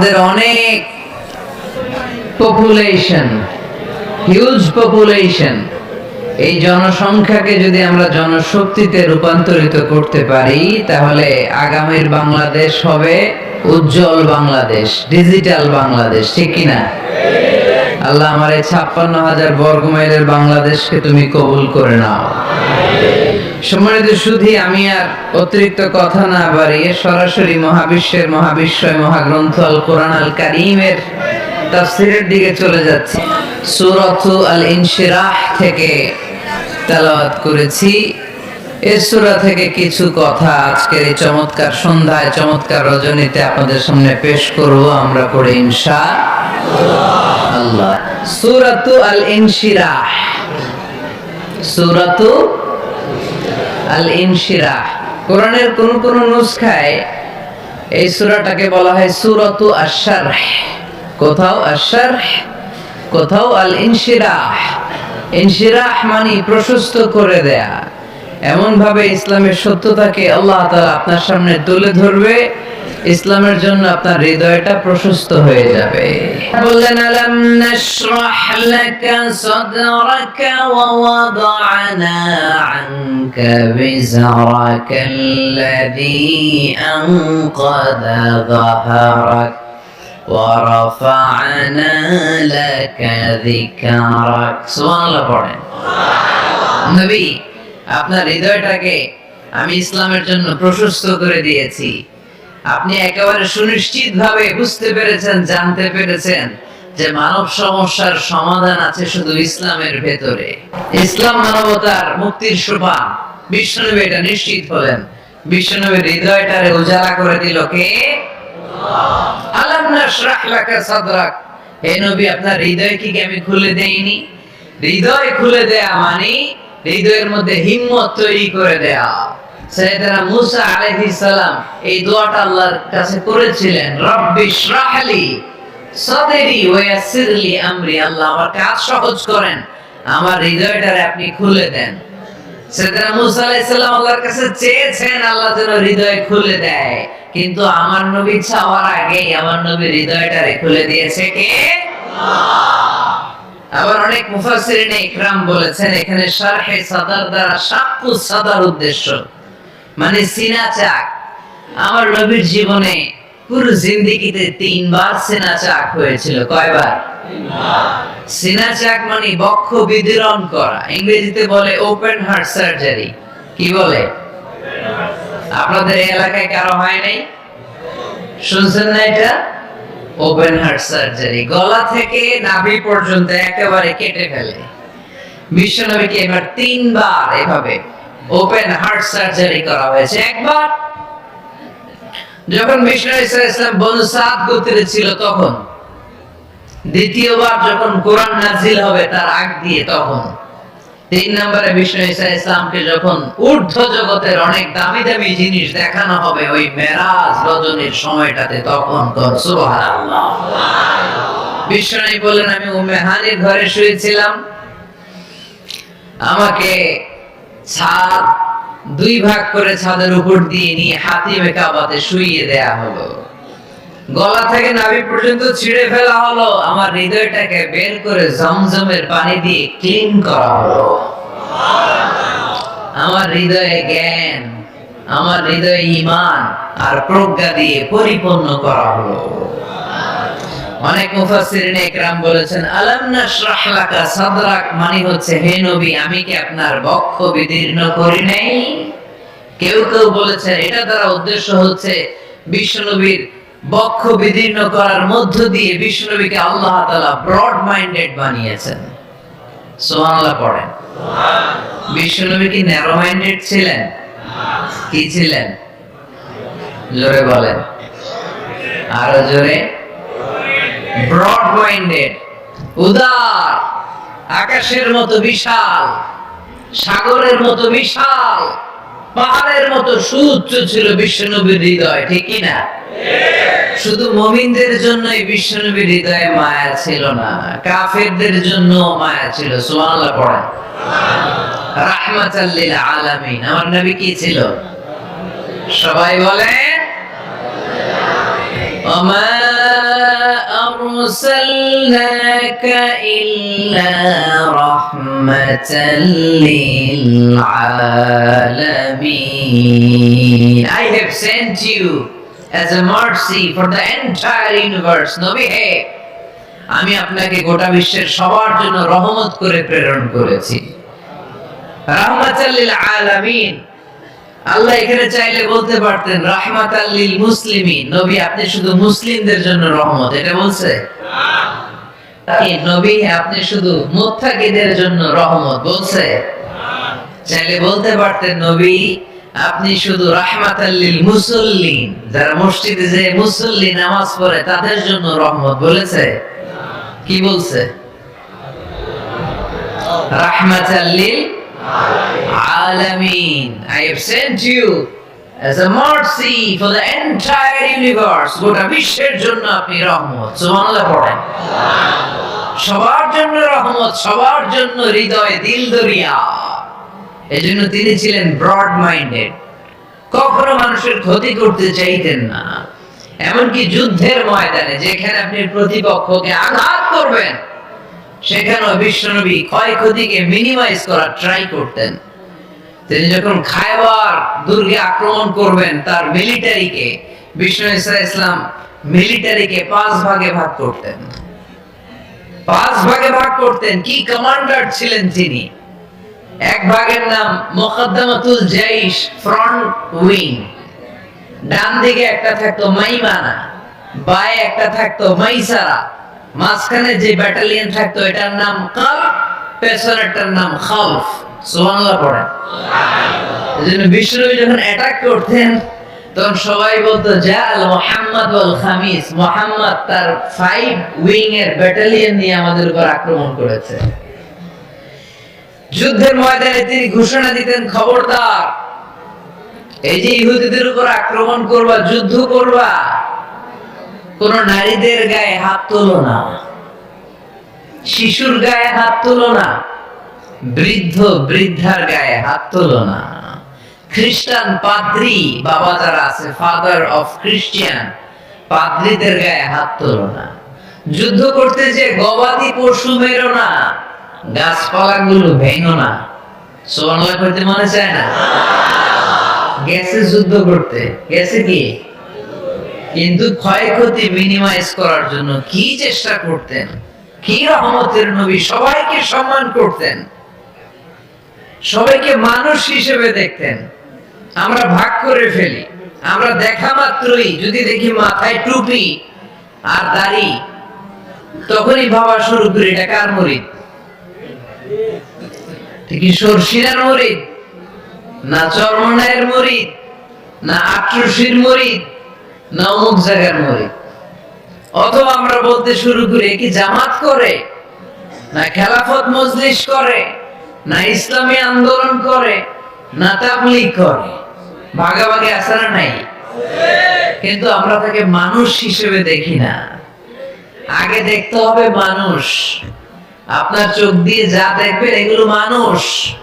আমাদের অনেক population huge population এই জনসংখ্যাকে যদি আমরা জনশক্তিতে রূপান্তরিত করতে পারি, তাহলে আগামীর বাংলাদেশ হবে উজ্জ্বল বাংলাদেশ ডিজিটাল বাংলাদেশ, ঠিক কিনা? আল্লাহ আমার এই ছাপ্পান্ন হাজার বর্গ মাইলের বাংলাদেশকে তুমি কবুল করে নাও। সম্মানিত শুধু আমি আর অতিরিক্ত কথা না বাড়িয়ে সরাসরি মহাবিশ্বের মহাবিশ্বয় মহাগ্রন্থ আল কোরআন আল কারিমের তাফসিরের দিকে চলে যাচ্ছি। সূরাতু আল ইনশিরাহ থেকে তেলাওয়াত করেছি। এই সূরা থেকে কিছু কথা আজকের এই চমৎকার সন্ধ্যায়, চমৎকার রজনীতে আপনাদের সামনে পেশ করব আমরা পড়ে ইনশা আল্লাহ সূরাতু আল ইনশিরাহ সূরাতু আল ইনশিরাহ কোরআনের কোন কোন নুসখায় এই সূরাটাকে বলা হয় সূরাতু আশ-শারহ। কোথাও আশ-শারহ, কোথাও আল ইনশিরাহ ইনশিরাহ মানে প্রশস্ত করে দেয়া। এমন ভাবে ইসলামের সত্যতাকে আল্লাহ তাআলা আপনার সামনে তুলে ধরবে। ইসলামের জন্য আপনার হৃদয়টা প্রশস্ত হয়ে যাবে বললেন আলাম নাশরাহ লাকা সাদরাকা ওয়া ওয়াদা'না আনকা বিজরাকা আল্লাযী আনকাদা যাহরাক ورفعنا لك ذكرك সুবহান আল্লাহ পড়েন নবী আপনার হৃদয়টাকে আমি ইসলামের জন্য প্রশস্ত করে দিয়েছি আপনি একেবারে সুনিশ্চিত ভাবে বুঝতে পেরেছেন, জানতে পেরেছেন যে মানব সমস্যার সমাধান আছে শুধু ইসলামের ভেতরে। ইসলাম মানবতার মুক্তির সোপান বিশ্বনবী এটা নিশ্চিত হলেন। বিশ্বনবীর হৃদয়টারে উজালা করে দিল কে? আলাম নাশরাহ লাকা সাদরাক। হে নবী, আপনার হৃদয় কি আমি খুলে দেইনি? হৃদয় খুলে দেয়া মানে হৃদয়ের মধ্যে হিম্মত তৈরি করে দেয়া। মুসা সালাম এই দোয়াটা আল্লাহর কাছে করেছিলেন, রব্বি আমরি। আল্লাহ আমার কাজ সহজ করেন, আমার হৃদয়টারে আপনি খুলে দেন। মুসা আল্লাহর কাছে চেয়েছেন, আল্লাহ যেন হৃদয় খুলে দেয়। কিন্তু আমার নবী চাওয়ার আগেই আমার নবীর হৃদয়টারে খুলে দিয়েছে কে? আবার অনেক মুফাসসিরিন ইকরাম বলেছেন, এখানে শারহে সাদার দ্বারা শাক্কু সাদার উদ্দেশ্য। মানে সিনা চাক। আমার নবীর জীবনে পুরো জিন্দেগিতে তিনবার সিনা চাক হয়েছিল। কয়বার? সিনা চাক মানে বক্ষ বিদীরণ করা। ইংরেজিতে বলে ওপেন হার্ট সার্জারি কি বলে? আপনাদের এলাকায় কারও হয় নাই? শুনছেন না এটা? ওপেন হার্ট সার্জারি গলা থেকে নাভি পর্যন্ত একেবারে কেটে ফেলে। বিশ্বনবীকে এবার তিনবার এভাবে ওপেন হার্ট সার্জারি করা হয়েছে। একবার যখন বিষ্ণু ইসলাম বনু সাদ গোত্রে ছিল তখন, দ্বিতীয়বার যখন কোরআন নাজিল হবে তার আগ দিয়ে তখন, তিন নম্বরে বিষ্ণু ইসা ইসলামকে যখন ঊর্ধ্ব জগতের অনেক দামি দামি জিনিস দেখানো হবে, ওই মেরাজ রজনীর সময়টাতে তখন বিষ্ণু বললেন, আমি উম্মে হানির ঘরে শুয়েছিলাম। আমাকে ছাদ দুই ভাগ করে ছাদের উপর দিয়ে নিয়ে হাতিমে কাবাতে শুইয়ে দেয়া হলো। গলা থেকে নাভি পর্যন্ত ছিঁড়ে ফেলা হলো। আমার হৃদয়টাকে বের করে জমজমের পানি দিয়ে ক্লিন করা হলো। আমার হৃদয়ে জ্ঞান, আমার হৃদয়ে ঈমান আর প্রজ্ঞা দিয়ে পরিপূর্ণ করা হলো। অনেক মুফাসসিরিন একরাম বলেছেন, আলাম নাশরাহ লাকা মানে হচ্ছে, হে নবী, আমি কি আপনার বক্ষ বিদীর্ণ করি নাই? কেউ কেউ বলেছেন, এটা দ্বারা উদ্দেশ্য হচ্ছে, বিশ্বনবীর বক্ষ বিদীর্ণ করার মধ্য দিয়ে বিশ্বনবীকে আল্লাহ তাআলা ব্রড মাইন্ডেড বানিয়েছেন। সুবহানাল্লাহ পড়েন। বিশ্বনবী কি ন্যারো মাইন্ডেড ছিলেন? কি ছিলেন? জোরে বলেন। আরও জোরে। ব্রড মাইন্ডেড উদার, আকাশের মতো বিশাল, সাগরের মতো বিশাল, পাহাড়ের মতো সুউচ্চ ছিল বিশ্বনবীর হৃদয়, ঠিক না? শুধু মমিনদের জন্যই বিশ্বনবীর হৃদয়ে মায়া ছিল না, কাফেরদের জন্য মায়া ছিল। লিল আলামিন। আমার নবী কি ছিল? সবাই বলেন, ওমা أرسلناك إلا رحمة للعالمين I have sent you as a mercy for the entire universe নবী হে আমি আপনাকে গোটা বিশ্বের সবার জন্য রহমত করে প্রেরণ করেছি রাহমাতাল্লিল আলামিন আল্লাহ এখানে চাইলে বলতে পারতেন রাহমাতাল্লিল মুসলিমিন নবী, আপনি শুধু মুসলিমদের জন্য রহমত, এটা বলছে? নবী, আপনি শুধু মুত্তাকিদের জন্য রহমত, বলছে? চাইলে বলতে পারতেন, নবী, আপনি শুধু রাহমাতাল্লিল মুসল্লিন। যারা মসজিদে যে মুসল্লি নামাজ পড়ে, তাদের জন্য রহমত, বলেছে? কি বলছে? রাহমাতাল্লিল আলামিন, I have sent you as a mercy for the entire universe, গোটা বিশ্বের জন্য আপনি রহমত। সুবহানাল্লাহ সবার জন্য রহমত, সবার জন্য হৃদয়, দিল দরিয়া এজন্য তিনি ছিলেন ব্রড মাইন্ডেড কখনো মানুষের ক্ষতি করতে চাইতেন না। এমনকি যুদ্ধের ময়দানে যেখানে আপনি প্রতিপক্ষকে আঘাত করবেন সেখানেও বিশ্বনবী ক্ষয়ক্ষতিকে মিনিমাইজ করার ট্রাই করতেন। তিনি যখন খায়বার দুর্গে আক্রমণ করবেন, তার মিলিটারিকে বিষ্ণু ইসা ইসলাম মিলিটারিকে পাঁচ ভাগে ভাগ করতেন। পাঁচ ভাগে ভাগ করতেন, কি কমান্ডার ছিলেন তিনি? এক ভাগের নাম মোকদ্দমাতুল জাইশ ফ্রন্ট উইং ডান দিকে একটা থাকতো মাইমানা, বায়ে একটা থাকতো মাইসারা। মাঝখানে যে ব্যাটালিয়ন থাকতো, এটার নাম কাল পেছনেরটার নাম খালফ সুবহানাল্লাহ পড়েন। এজন্য বিশ্বনবী যখন অ্যাটাক করতেন, তখন সবাই বলতো জাল মোহাম্মদ খামিস। মোহাম্মদ তার ফাইভ উইং এর নিয়ে আমাদের উপর আক্রমণ করেছে। যুদ্ধের ময়দানে তিনি ঘোষণা দিতেন, খবরদার, এই যে ইহুদিদের উপর আক্রমণ করবা, যুদ্ধ করবা কোন নারীদের গায়ে হাত তোলো না। শিশুর গায়ে হাত তোলো না। বৃদ্ধ, বৃদ্ধার গায়ে হাত তোলো না। খ্রিস্টান পাদ্রি বাবা যারা আছে ফাদার অফ খ্রিস্টিয়ান পাদ্রিদের গায়ে হাত তোলো না। যুদ্ধ করতে যে গবাদি পশু মেরো না গাছপালা গুলো ভেঙো না। সোনালা করতে মনে চায় না? গেছে যুদ্ধ করতে। গেছে কি? কিন্তু ক্ষয়ক্ষতি মিনিমাইজ করার জন্য কি চেষ্টা করতেন? কি রহমতের নবী সবাইকে সম্মান করতেন? সবাইকে মানুষ হিসেবে দেখতেন। আমরা ভাগ করে ফেলি। আমরা দেখা মাত্রই, যদি দেখি মাথায় টুপি আর দাড়ি, তখনই ভাবা শুরু করি, এটা কার মরিদ কি সরষিনার মরিদ না চরমনায়ের মরিদ না আট্রসির মরিদ না অমুক জায়গার মরিদ অথবা আমরা বলতে শুরু করি, কি জামাত করে, না খেলাফত মজলিস করে, না ইসলামী আন্দোলন করে, না তাবলিগ করে। ভাগাভাগি আসারা নাই? কিন্তু আমরা তাকে মানুষ হিসেবে দেখি না। আগে দেখতে হবে মানুষ। আপনার চোখ দিয়ে যা দেখবেন, এগুলো মানুষ।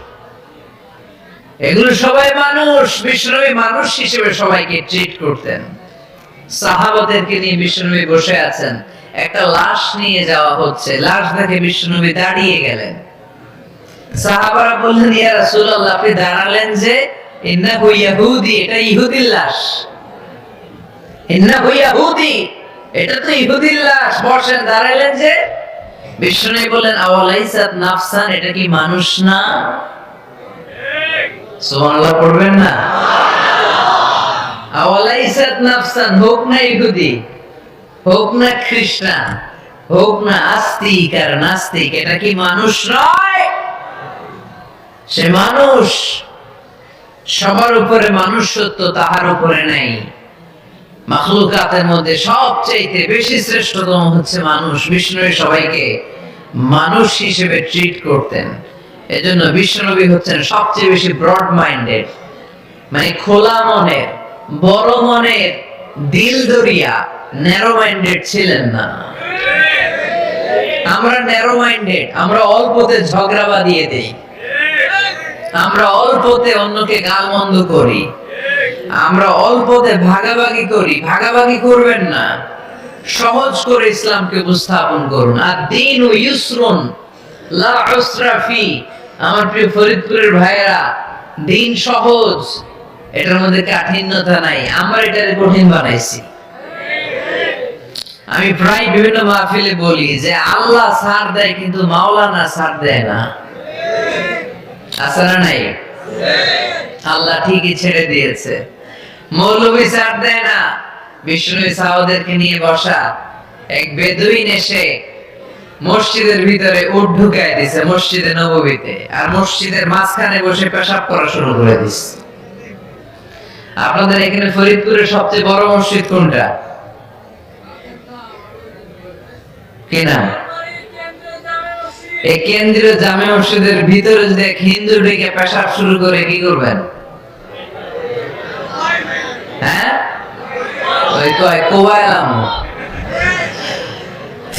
এগুলো সবাই মানুষ। বিষ্ণবী মানুষ হিসেবে সবাইকে ট্রিট করতেন। নিয়ে বসে আছেন। একটা লাশ নিয়ে যাওয়া হচ্ছে। লাশ দেখে দাঁড়িয়ে গেলেন। সাহাবারা বললেন, ইয়া আপনি দাঁড়ালেন যে ইয়াহুদি, এটা ইহুদির লাশ। ইয়াহুদি, এটা তো ইহুদির লাশ। বসেন দাঁড়ালেন যে বিষ্ণু বললেন আওয়ালাইসাত নাফসান, এটা কি মানুষ না? সুবহানাল্লাহ, পড়বেন না? আওয়ালাইসাত নাফসান, হোক না ইহুদি, হোক না খ্রিস্টান, হোক না আস্তিক আর নাস্তিক, এটা কি মানুষ নয়? সে মানুষ সবার উপরে মানুষ সত্য তাহার উপরে নাই। মাখলুকাতের মধ্যে সবচেয়ে বেশি শ্রেষ্ঠতম হচ্ছে মানুষ। বিষ্ণু সবাইকে মানুষ হিসেবে ট্রিট করতেন। এজন্য বিষ্ণুনবী হচ্ছেন সবচেয়ে বেশি ব্রড মাইন্ডেড মানে খোলা মনের। বড় মনের দিল দরিয়া ন্যারো মাইন্ডেড ছিলেন না। আমরা ন্যারো মাইন্ডেড আমরা অল্পতে ঝগড়া বাঁধিয়ে দেই। আমরা অল্পতে অন্যকে গালমন্দ করি। আমরা অল্পতে ভাগাভাগি করি। ভাগাভাগি করবেন না। সহজ করে ইসলামকে উপস্থাপন করুন। আর দিন ও ইউসরুন, লা উসরা ফি। আমার প্রিয় ফরিদপুরের ভাইয়েরা, দিন সহজ। এটার মধ্যে কাঠিন্যতা নাই। আমরা এটাকে কঠিন বানাইছি। আমি প্রায় বিভিন্ন মাহফিলে বলি যে আল্লাহ সার দেয়, কিন্তু মাওলানা সার দেয় না। না নাই? আল্লাহ ঠিকই ছেড়ে দিয়েছে। মৌলবী সার দেয় না। বিষ্ণু সাহদেরকে নিয়ে বসা এক বেদুইন এসে মসজিদের ভিতরে উঠ ঢুকায় দিছে, মসজিদে নববীতে। আর মসজিদের মাঝখানে বসে পেশাব করা শুরু করে দিছে। আপনাদের এখানে ফরিদপুরের সবচেয়ে বড় মসজিদ কোনটা? কি এই কেন্দ্রীয় জামে মসজিদের ভিতরে যদি এক হিন্দু ঢুকে পেশাব শুরু করে, কি করবেন? হ্যাঁ? ওই কয় কোবাইলাম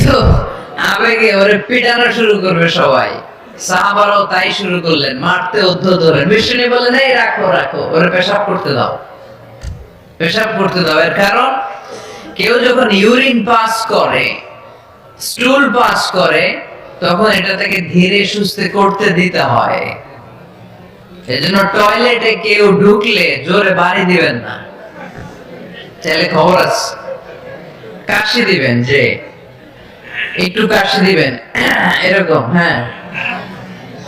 তো, আবেগে ওরে পিটানো শুরু করবে সবাই। সাহাবারাও তাই শুরু করলেন, মারতে উদ্ধত হলেন। বিষ্ণু বললেন, এই রাখো রাখো। ওরে পেশাব করতে দাও। পেশাব করতে দাও। এর কারণ, কেউ যখন ইউরিন পাস করে, স্টুল পাস করে, তখন এটা থেকে ধীরে সুস্থে করতে দিতে হয়। এজন্য টয়লেটে কেউ ঢুকলে জোরে বাড়ি দিবেন না। চাইলে খবর আছে। কাশি দিবেন যে, একটু কাশি দিবেন। এরকম হ্যাঁ।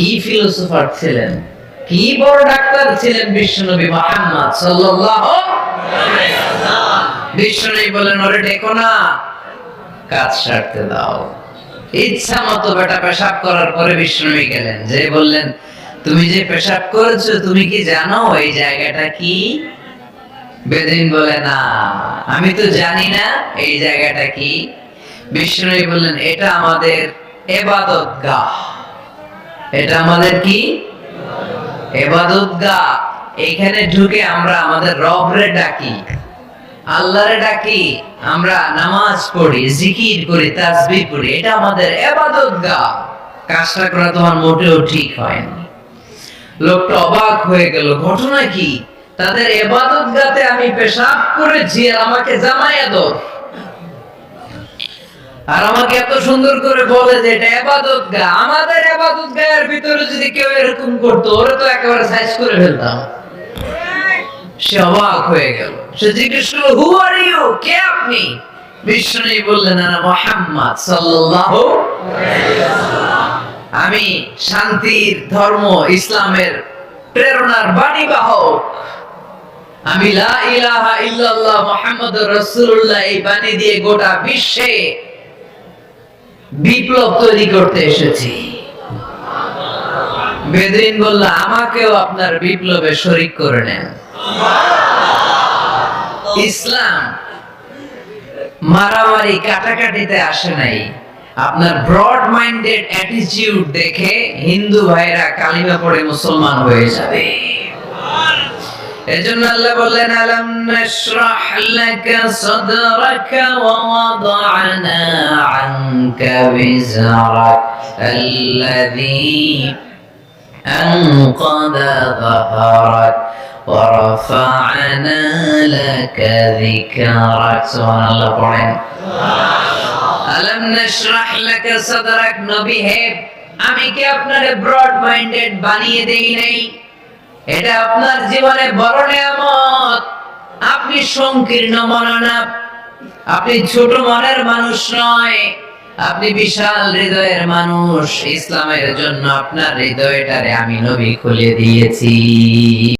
কি ফিলোসোফার ছিলেন? কি বড় ডাক্তার ছিলেন বিশ্বনবী মোহাম্মদ সাল্লাল্লাহু আলাইহি বিশ্বনবী বলেন, ওরে ডেকো না, কাজ সারতে দাও। ইচ্ছা মতো বেটা পেশাব করার পরে বিষ্ণুবী গেলেন। যে বললেন, তুমি যে পেশাব করেছ, তুমি কি জানো এই জায়গাটা কি? বেদিন বলে, না, আমি তো জানি না এই জায়গাটা কি। বিষ্ণুবী বললেন, এটা আমাদের এবাদত গাহ এটা আমাদের কি? এবাদত গাহ এখানে ঢুকে আমরা আমাদের রবরে ডাকি। আল্লাহরে ডাকি, আমরা নামাজ পড়ি, জিকির করি, তাসবিহ পড়ি এটা আমাদের এবাদত গা কাজটা করা তোমার মোটেও ঠিক হয়নি। লোকটা অবাক হয়ে গেল, ঘটনা কি? তাদের এবাদত গাতে আমি পেশাব করেছি আর আমাকে জামাইয়া আর আমাকে এত সুন্দর করে বলে যে এটা এবাদত গা। আমাদের এবাদত গায়ের ভিতরে যদি কেউ এরকম করতো, ওরা তো একেবারে সাইজ করে ফেলতাম। সে অবাক হয়ে গেল। সে জিজ্ঞেস হু আর ইউ কে আপনি? বিষ্ণু বললেন না মোহাম্মদ আমি শান্তির ধর্ম, ইসলামের প্রেরণার বাণী বাহক আমি লা ইলাহা ইল্লাল্লাহ, মুহাম্মাদুর রাসূলুল্লাহ, এই বাণী দিয়ে গোটা বিশ্বে বিপ্লব তৈরি করতে এসেছি। বেদিন বলল, আমাকেও আপনার বিপ্লবে শরিক করে নেন। ইসলাম মারামারি কাটাকাটিতে আসে নাই। আপনার ব্রড মাইন্ডেড অ্যাটিটিউড দেখে হিন্দু ভাইরা কালিমা পড়ে মুসলমান হয়ে যাবে। এজন্য আল্লাহ বললেন আলাম নাশরাহ লাকা সাদরাকা ওয়া ওয়াদা'না আনকা বিজরাক আল্লাযী أنقذ ظهرك ورفعنا لك ذكرك سبحان الله পড়েন আলম নাশরাহ লাকা সাদরাক নবী হে আমি কি আপনারে ব্রড মাইন্ডেড বানিয়ে দেই নাই এটা আপনার জীবনে বড় নিয়ামত। আপনি সংকীর্ণ মননা আপনি ছোট মনের মানুষ নয়। আপনি বিশাল হৃদয়ের মানুষ। ইসলামের জন্য আপনার হৃদয়টারে আমি নবী খুলে দিয়েছি।